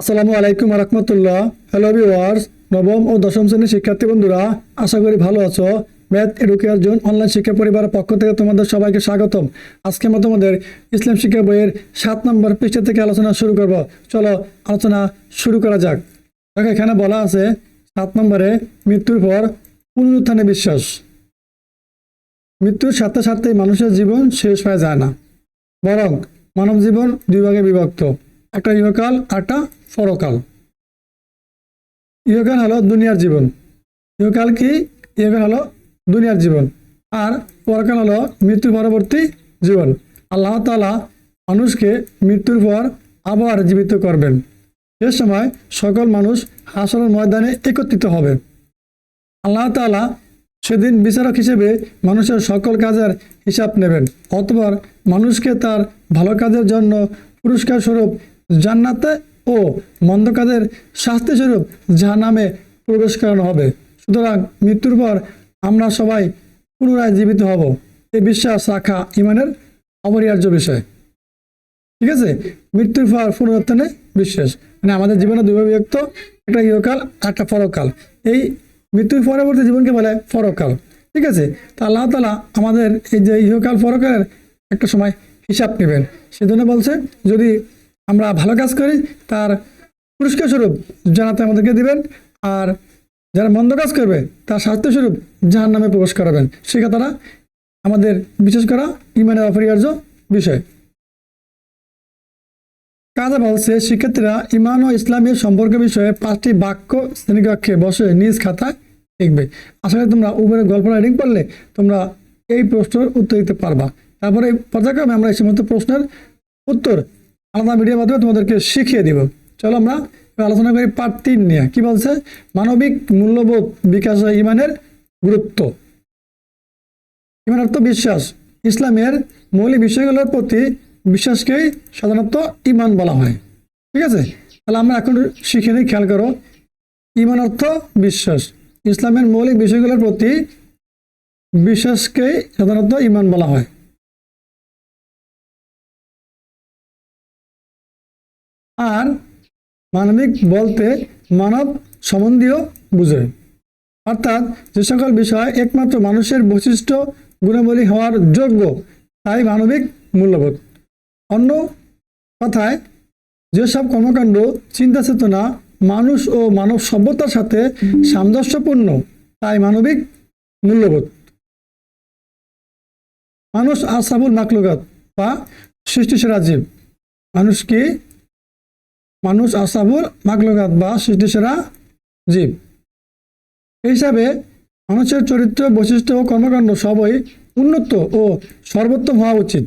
আসসালামু আলাইকুম রহমতুল্লাহ। Hello viewers নবম ও দশম শ্রেণির শিক্ষার্থী বন্ধুরা, আশা করি ভালো আছো। ম্যাথ এডুকেয়ার জোন অনলাইন শিক্ষা পরিবারের পক্ষ থেকে তোমাদের সবাইকে স্বাগতম। আজকে আমরা তোমাদের ইসলাম শিক্ষা বইয়ের সাত নম্বর পৃষ্ঠা থেকে আলোচনা শুরু করব। চলো আলোচনা শুরু করা যাক। দেখো, এখানে বলা আছে, সাত নম্বরে মৃত্যুর পর পুনরুত্থানে বিশ্বাস। মৃত্যুর সাথে সাথে মানুষের জীবন শেষ হয়ে যায় না। বরং মানব জীবন দুই ভাগে বিভক্ত। একটা ইহকাল একটা পরকাল। ইহকাল হলো দুনিয়ার জীবন। ইহকাল কি? ইহকাল হলো দুনিয়ার জীবন। আর পরকাল হলো মৃত্যু পরবর্তী জীবন। আল্লাহ তালা মানুষকে মৃত্যুর পর আবার জীবিত করবেন। সে সময় সকল মানুষ হাসরের ময়দানে একত্রিত হবে। আল্লাহ তাআলা সেদিন বিচারক হিসেবে মানুষের সকল কাজের হিসাব নেবেন। অতপর মানুষকে তার ভালো কাজের জন্য পুরস্কার স্বরূপ জান্নাতে ও মন্দ কাজের শাস্তি স্বরূপ জাহান্নামে প্রবেশ করানো হবে। সুতরাং মৃত্যুর পর আমরা সবাই পুনরায় জীবিত হব। এই বিশ্বাস রাখা ইমানের অপরিহার্য বিষয়। ঠিক আছে? মৃত্যুর পর পুনরুত্থানে বিশ্বাস। মানে আমাদের জীবনে দুই একটা ইহকাল একটা পরকাল। এই মৃত্যুর পরবর্তী জীবনকে বলে পরকাল। ঠিক আছে? তা আল্লাহ তালা আমাদের এই যে ইহকাল পরকালের একটা সময় হিসাব নেবেন। সেজন্য বলছে, যদি আমরা ভালো কাজ করি, তার পুরস্কার স্বরূপ জানাতে আমাদেরকে দিবেন। আর যারা মন্দ কাজ করবে, তার স্বাস্থ্য স্বরূপ জাহান নামে প্রবেশ করাবেন। সে কথাটা আমাদের বিশেষ করা ইমানের অপরিহার্য বিষয়। কাজা বলছে, শিক্ষার্থীরা ইমান ও ইসলামের সম্পর্ক বিষয়ে পাঁচটি বাক্য শ্রেণীকক্ষে বসে নিজ খাতায় লিখবে। আসলে তোমরা উপরে গল্প রাইডিং করলে তোমরা এই প্রশ্নের উত্তর দিতে পারবা। তারপরে পর্যায়ক্রমে আমরা এই সমস্ত প্রশ্নের উত্তর আলাদা ভিডিওর মাধ্যমে তোমাদেরকে শিখিয়ে দিব। চলো আমরা আলোচনা করি পার্ট তিন নিয়ে। কি বলছে? মানবিক মূল্যবোধ বিকাশ ইমানের গুরুত্ব। ইমান অর্থ বিশ্বাস। ইসলামের মৌলিক বিষয়গুলোর প্রতি বিশ্বাসকেই সাধারণত ইমান বলা হয়। ঠিক আছে? তাহলে আমরা এখন শিখে নিই, খেয়াল করো। ইমান অর্থ বিশ্বাস। ইসলামের মৌলিক বিষয়গুলোর প্রতি বিশ্বাসকেই সাধারণত ইমান বলা হয়। আর মানবিক বলতে মানব সম্বন্ধীয় বুঝে। অর্থাৎ যে সকল বিষয় একমাত্র মানুষের বৈশিষ্ট্য গুণাবলী হওয়ার যোগ্য, তাই মানবিক মূল্যবোধ। অন্য কথায়, যেসব কর্মকাণ্ড চিন্তা চেতনা মানুষ ও মানব সভ্যতার সাথে সামঞ্জস্যপূর্ণ, তাই মানবিক মূল্যবোধ। মানুষ আসাবুল মাকলুকাত বা সৃষ্টিসেরা জীব। মানুষ কি মানুষ আসাবুল মাকলুকাত বা সৃষ্টিসেরা জীব। এই হিসাবে মানুষের চরিত্র, বৈশিষ্ট্য ও কর্মকাণ্ড সবই উন্নত ও সর্বোত্তম হওয়া উচিত।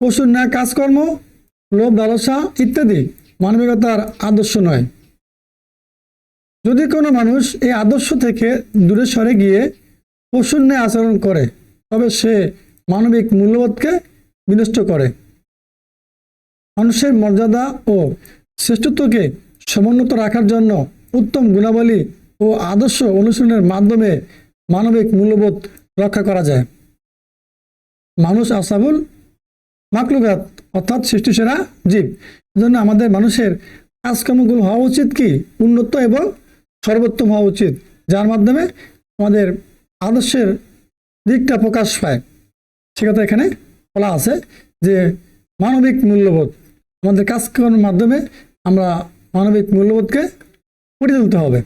পশুর ন্যায় কাজকর্ম, লোভ, লালসা ইত্যাদি মানবিকতার আদর্শ নয়। যদি কোনো মানুষ এই আদর্শ থেকে দূরে সরে গিয়ে পশুর ন্যায় আচরণ করে, তবে সে মানবিক মূল্যবোধকে বিনষ্ট করে। মানুষের মর্যাদা ও শ্রেষ্ঠত্বকে সমুন্নত রাখার জন্য উত্তম গুণাবলী ও আদর্শ অনুসরণের মাধ্যমে মানবিক মূল্যবোধ রক্ষা করা যায়। মানুষ আসাবুল মাকলুকাত অর্থাৎ সৃষ্টিসেরা জীব। এজন্য আমাদের মানুষের কাজকর্মগুলো হওয়া উচিত কি? উন্নত এবং সর্বোত্তম হওয়া উচিত, যার মাধ্যমে আমাদের আদর্শের দিকটা প্রকাশ পায়। সেকথা এখানে বলা আছে যে মানবিক মূল্যবোধ আমাদের কাজকর্মের মাধ্যমে আমরা মানবিক মূল্যবোধকে ফুটিয়ে তুলতে হবে।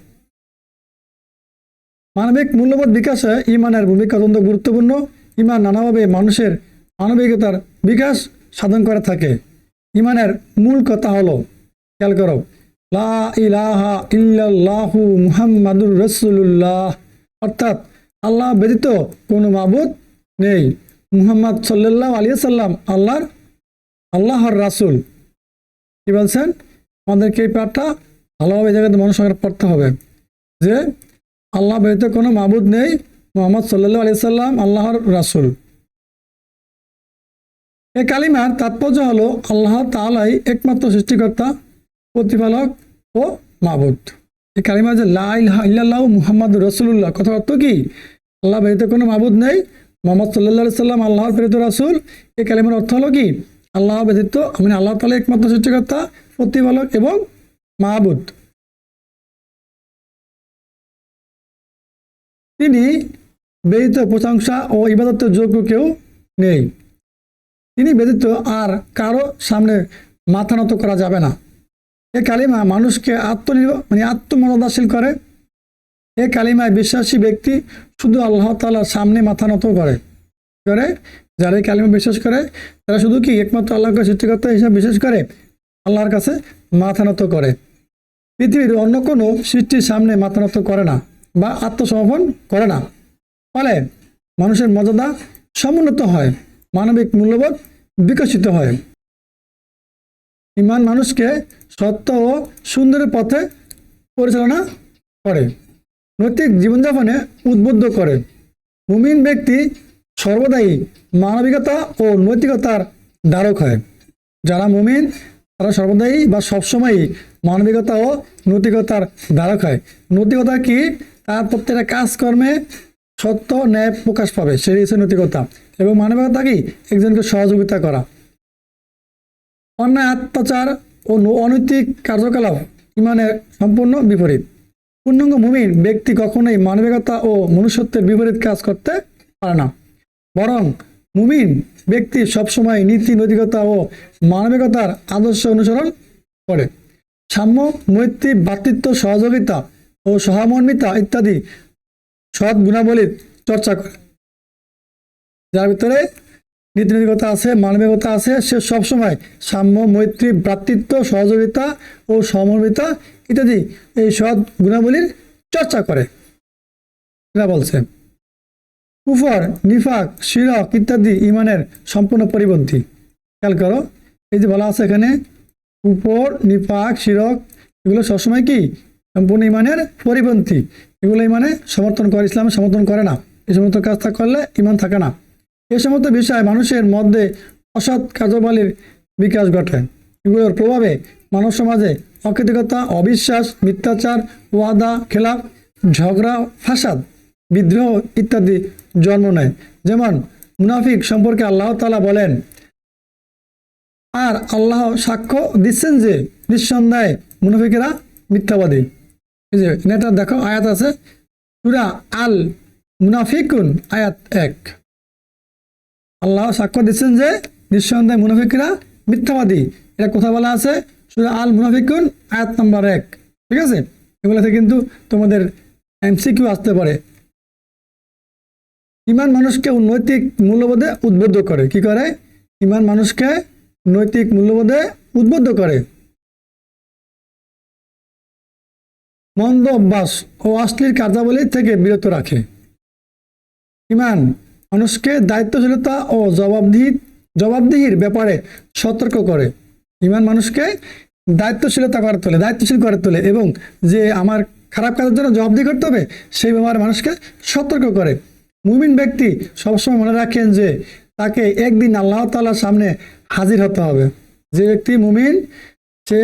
মানবিক মূল্যবোধ বিকাশে ইমানের ভূমিকা অত্যন্ত গুরুত্বপূর্ণ। ইমান নানাভাবে মানুষের মানবিকতার বিকাশ সাধন করে থাকে। ইমানের মূল কথা হলো, খেয়াল করো, লা ইলাহা ইল্লাল্লাহু মুহাম্মাদুর রাসূলুল্লাহ। অর্থাৎ আল্লাহ ব্যতীত কোনো মাবুদ নেই। মুহাম্মদ সাল্লাল্লাহু আলাইহি সাল্লাম আল্লাহর আল্লাহর রাসূল। কি বলছেন? আমাদেরকে এই পাঠটা ভালোভাবে জায়গাতে মনোসংগ্রহ পড়তে হবে। যে আল্লাহ ব্যতীত কোনো মাবুদ নেই মোহাম্মদ সাল্লাহ আলি সাল্লাম, আল্লাহর রাসুল। এ কালিমার তাৎপর্য হলো আল্লাহ তালাই একমাত্র সৃষ্টিকর্তা, প্রতিপালক ও মাবুদ। এই কালিমা যে লাহ মুহাম্মদ রসুল্লাহ কথা অর্থ কি? আল্লাহ ব্যতীত কোনো মাবুদ নেই মোহাম্মদ সাল্লাহ আলি সাল্লাম, আল্লাহর প্রেরিত রাসুল। এই কালিমার অর্থ হলো কি? আল্লাহ ব্যতীত মানে আল্লাহ তালা একমাত্র সৃষ্টিকর্তা, প্রতিপালক এবং মাহবুদ তিনি ব্যতীত প্রশংসা ও ইবাদতের যোগ্য কেউ নেই। তিনি ব্যতীত আর কারও সামনে মাথা নত করা যাবে না। এ কালিমা মানুষকে আত্মনির্ভর মানে আত্মমর্যাদাশীল করে। এ কালিমায় বিশ্বাসী ব্যক্তি শুধু আল্লাহ তালার সামনে মাথা নত করে। করে যারা এই কালিমা বিশ্বাস করে, তারা শুধু কি একমাত্র আল্লাহকে সৃষ্টিকর্তা হিসাবে বিশ্বাস করে? আল্লাহর কাছে মাথা নত করে। পৃথিবীর অন্য কোনো সৃষ্টির সামনে মাথা নত করে না বা আত্মসমর্পণ করে না। ফলে মানুষের মর্যাদা সমুন্নত হয়, মানবিক মূল্যবোধ বিকশিত হয়। ইমান মানুষকে সত্য ও সুন্দরের পথে পরিচালনা করে, নৈতিক জীবনযাপনে উদ্বুদ্ধ করে। মুমিন ব্যক্তি সর্বদাই মানবিকতা ও নৈতিকতার ধারক হয়। যারা মুমিন, তারা সর্বদাই বা সবসময়ই মানবিকতা ও নৈতিকতার ধারক হয়। নৈতিকতা কি? তার প্রত্যেকটা কাজকর্মে সত্য ন্যায় প্রকাশ পাবে সেটাই হচ্ছে নৈতিকতা। এবং মানবিকতা কি? একজনকে সহযোগিতা করা। অন্যায়, অত্যাচার ও অনৈতিক কার্যকলাপ ইমানের সম্পূর্ণ বিপরীত। পূর্ণাঙ্গ মুমিন ব্যক্তি কখনোই মানবিকতা ও মনুষ্যত্বের বিপরীত কাজ করতে পারে না। বরং মুমিন ব্যক্তি সবসময় নীতি, নৈতিকতা ও মানবিকতার আদর্শ অনুসরণ করে। সাম্য, মৈত্রী ভ্রাতৃত্ব সহযোগিতা ও সহমর্মিতা ইত্যাদি সৎ গুণাবলীর চর্চা করে। যার ভিতরে নীতি, নৈতিকতা আছে, মানবিকতা আছে, সে সবসময় সাম্য, মৈত্রী ভ্রাতৃত্ব সহযোগিতা ও সমর্মিতা ইত্যাদি এই সৎ গুণাবলীর চর্চা করে। এরা বলছে কুফর, নিফাক, শিরক ইত্যাদি ইমানের সম্পূর্ণ পরিপন্থী। খেয়াল করো, এই যে বলা আছে এখানে, কুফর, নিফাক, শিরক, এগুলো সবসময় কি? সম্পূর্ণ ইমানের পরিপন্থী। এগুলো ইমানে সমর্থন করে, ইসলামে সমর্থন করে না। এই সমস্ত কাজ করলে ইমান থাকে না। এ সমস্ত বিষয় মানুষের মধ্যে অসৎ কার্যবলীর বিকাশ ঘটে। এগুলোর প্রভাবে মানব সমাজে অকৃতজ্ঞতা, অবিশ্বাস, মিথ্যাচার, ওয়াদা খেলাফ ঝগড়া, ফাসাদ, বিদ্রোহ ইত্যাদি জন্ম নেয়। যেমন মুনাফিক সম্পর্কে আল্লাহ তালা বলেন, আর আল্লাহ সাক্ষ্য দিচ্ছেন যে নিঃসন্দেহে মুনাফিকেরা মিথ্যাবাদী। যে এটা দেখো, আয়াত আছে, সুরা আল মুনাফিকুন আয়াত এক। আল্লাহ সাক্ষ্য দিচ্ছেন যে নিঃসন্দেহে মুনাফিকরা মিথ্যাবাদী। এটা কোথায় বলা আছে? সুরা আল মুনাফিকুন আয়াত নাম্বার এক। ঠিক আছে? এগুলোতে কিন্তু তোমাদের এমসিকিউ আসতে পারে। ইমান মানুষকে নৈতিক মূল্যবোধে উদ্বুদ্ধ করে। কি করে? ইমান মানুষকে নৈতিক মূল্যবোধে উদ্বুদ্ধ করে। মন্দ অভ্যাস ও অশ্লীল কার্যাবলী থেকে বিরত রাখে। ইমান মানুষকে দায়িত্বশীলতা ও জবাবদিহি, জবাবদিহির ব্যাপারে সতর্ক করে। ইমান মানুষকে দায়িত্বশীলতা করে তোলে, দায়িত্বশীল করে তোলে এবং যে আমার খারাপ কাজের জন্য জবাবদিহি করতে হবে, সেই ব্যাপারে মানুষকে সতর্ক করে। মুমিন ব্যক্তি সবসময় মনে রাখেন যে তাকে একদিন আল্লাহ তাআলার সামনে হাজির হতে হবে। যে ব্যক্তি মুমিন, সে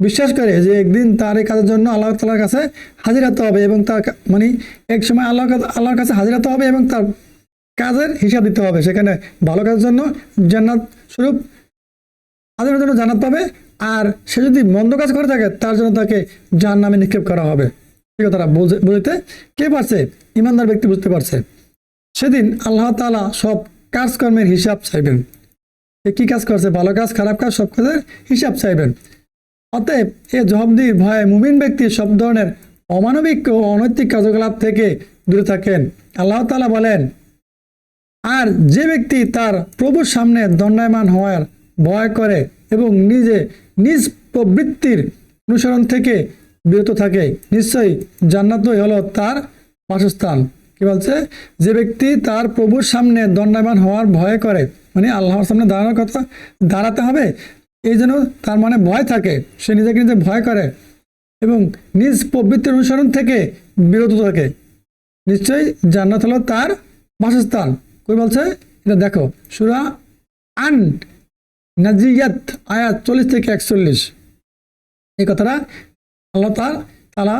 বিশ্বাস করে যে একদিন তার এই কাজের জন্য আল্লাহ তালার কাছে হাজির হতে হবে এবং তার মানে এক সময় আল্লাহ আল্লাহর কাছে হাজির হতে হবে এবং তার কাজের হিসাব দিতে হবে। সেখানে ভালো কাজের জন্য জান্নাত স্বরূপ হাজিরের জন্য জান্নাত পাবে আর সে যদি মন্দ কাজ করে থাকে, তার জন্য তাকে জাহান নামে নিক্ষেপ করা হবে। ঠিক তারা বুঝতে কে পারছে? ইমানদার ব্যক্তি বুঝতে পারছে। সেদিন আল্লাহ তাআলা সব কাজকর্মের হিসাব চাইবেন। কি কাজ করছে? ভালো কাজ, খারাপ কাজ, সব কাজের হিসাব চাইবেন। অতএব এ জবাবদিহির ভয়ে মুমিন ব্যক্তি সব ধরনের অমানবিক ও অনৈতিক কার্যকলাপ থেকে দূরে থাকেন। আল্লাহ তাআলা বলেন, আর যে ব্যক্তি তার প্রভুর সামনে দণ্ডায়মান হওয়ার ভয় করে এবং নিজে নিজ প্রবৃত্তির অনুসরণ থেকে বিরত থাকে, নিশ্চয়ই জান্নাতই হলো তার বাসস্থান। কি বলছে? যে ব্যক্তি তার প্রভুর সামনে দণ্ডায়মান হওয়ার ভয় করে মানে আল্লাহর সামনে দাঁড়ানোর কথা দাঁড়াতে হবে, এই জন্য তার মানে ভয় থাকে। সে নিজেকে নিজে ভয় করে এবং নিজ প্রবৃত্তির অনুসরণ থেকে বিরত থাকে। নিশ্চয়ই জান্নাত হলো তার বাসস্থান। কই বলছে? এটা দেখো, সুরা আন নাজিয়াত, আয়াত চল্লিশ থেকে একচল্লিশ। এই কথাটা আল্লাহ তার তালা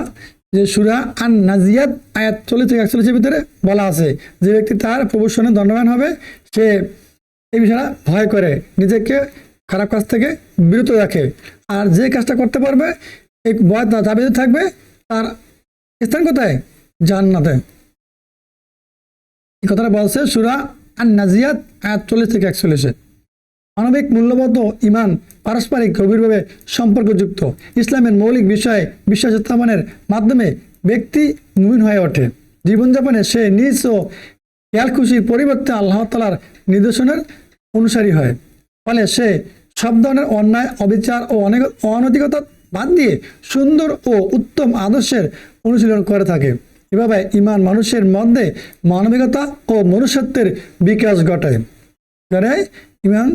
যে সুরা আন নাজিয়াত আয়াত চল্লিশ থেকে একচল্লিশের ভিতরে বলা আছে। যে ব্যক্তি তার প্রবর্ষণে দণ্ডবান হবে, সে এই বিষয়টা ভয় করে, নিজেকে খারাপ কাজ থেকে বিরত রাখে। আর যে কাজটা করতে পারবে, এই ভয় তা দাবিতে থাকবে, তার স্থান কোথায়? জান্নাতে। এই কথাটা বলছে সুরা আর নাজিয়াত আয়াত চল্লিশ থেকে একচল্লিশে। মানবিক মূল্যবোধ ও ইমান পারস্পরিক গভীরভাবে সম্পর্কযুক্ত। ইসলামের মৌলিক বিষয়ে বিশ্বাস স্থাপনের মাধ্যমে ব্যক্তি মুমিন হয়ে ওঠে। জীবনযাপনে সে নিজ ও খেয়াল খুশির পরিবর্তে আল্লাহ তালার নির্দেশনের অনুসারী হয়। ফলে সে সব ধরনের অন্যায়, অবিচার ও অনেক অনৈতিকতা বাদ দিয়ে সুন্দর ও উত্তম আদর্শের অনুশীলন করে থাকে। এভাবে ইমান মানুষের মধ্যে মানবিকতা ও মনুষ্যত্বের বিকাশ ঘটায়। ইমান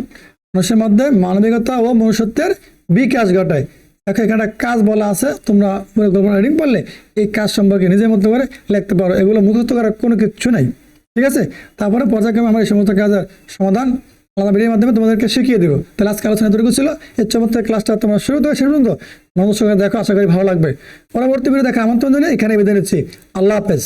মানুষের মধ্যে মানবিকতা ও মনুষ্যত্বের বিকাশ ঘটায়। দেখো, এখানে একটা কাজ বলা আছে, তোমরা রিডিং পড়লে এই কাজ সম্পর্কে নিজের মতো করে লিখতে পারো। এগুলো মুখস্থ করার কোনো কিছু নাই, ঠিক আছে? তারপরে পর্যায়ক্রমে আমরা এই সমস্ত কাজের সমাধান আলাদা ভিডিওর মাধ্যমে তোমাদেরকে শিখিয়ে দেবো। তাহলে আজকে আলোচনা এতটুকু ছিল। এই চমৎকার ক্লাসটা তোমার শুরু থেকে শেষ পর্যন্ত সঙ্গে দেখো, আশা করি ভালো লাগবে। পরবর্তী ভিডিও দেখা আমন্ত্রণ জানিয়ে এখানে বিদায় নিচ্ছি। আল্লাহ হাফেজ।